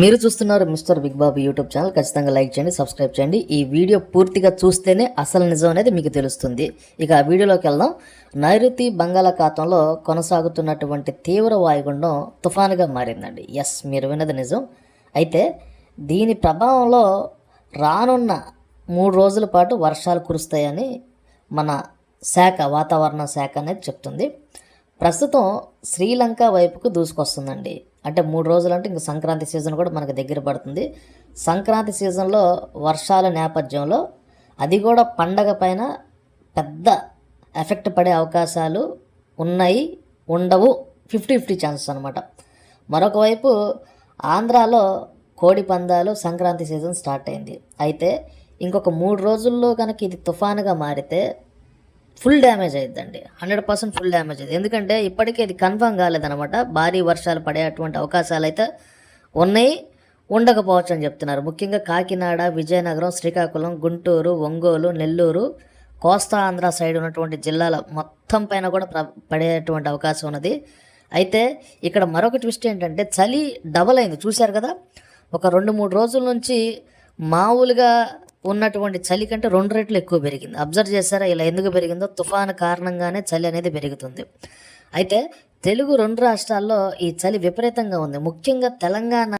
మీరు చూస్తున్నారు mister big Babu YouTube channel. ఖచ్చితంగా లైక్ చేయండి సబ్స్క్రైబ్ చేయండి. ఈ వీడియో పూర్తిగా చూస్తేనే అసలు నిజం అనేది మీకు తెలుస్తుంది. ఇక ఆ వీడియోలోకి వెళ్దాం. నైరుతి బంగాళాఖాతంలో కొనసాగుతున్నటువంటి తీవ్ర వాయుగుండం తుఫానుగా మారిందండి. ఎస్ మీరు విన్నది నిజం. అయితే దీని ప్రభావంలో రానున్న మూడు రోజుల పాటు వర్షాలు కురుస్తాయని మన శాఖ వాతావరణ శాఖ అనేది చెప్తుంది. ప్రస్తుతం శ్రీలంక వైపుకు దూసుకొస్తుందండి. అంటే మూడు రోజులు అంటే ఇంక సంక్రాంతి సీజన్ కూడా మనకు దగ్గర పడుతుంది. సంక్రాంతి సీజన్లో వర్షాల నేపథ్యంలో అది కూడా పండగ పైన పెద్ద ఎఫెక్ట్ పడే అవకాశాలు ఉన్నాయి ఉండవు. ఫిఫ్టీ ఫిఫ్టీ ఛాన్సెస్ అనమాట మరొక వైపు ఆంధ్రాలో కోడి పందాలు సంక్రాంతి సీజన్ స్టార్ట్ అయింది. అయితే ఇంకొక మూడు రోజుల్లో కనుక ఇది తుఫానుగా మారితే ఫుల్ డ్యామేజ్ అయ్యిద్దండి హండ్రెడ్ పర్సెంట్ ఫుల్ డ్యామేజ్ అయింది ఎందుకంటే ఇప్పటికీ అది కన్ఫర్మ్ కాలేదనమాట భారీ వర్షాలు పడేటువంటి అవకాశాలు అయితే ఉన్నాయి. ఉండకపోవచ్చు అని చెప్తున్నారు. ముఖ్యంగా కాకినాడ విజయనగరం శ్రీకాకుళం గుంటూరు ఒంగోలు నెల్లూరు కోస్తా ఆంధ్ర సైడ్ ఉన్నటువంటి జిల్లాల మొత్తం పైన కూడా పడేటువంటి అవకాశం ఉన్నది. అయితే ఇక్కడ మరొక ట్విస్ట్ ఏంటంటే చలి డబల్ అయింది. చూశారు కదా? ఒక రెండు మూడు రోజుల నుంచి మామూలుగా ఉన్నటువంటి చలి కంటే రెండు రెట్లు ఎక్కువ పెరిగింది. అబ్జర్వ్ చేశారా? ఇలా ఎందుకు పెరిగిందో? తుఫాను కారణంగానే చలి అనేది పెరుగుతుంది. అయితే తెలుగు రెండు రాష్ట్రాల్లో ఈ చలి విపరీతంగా ఉంది. ముఖ్యంగా తెలంగాణ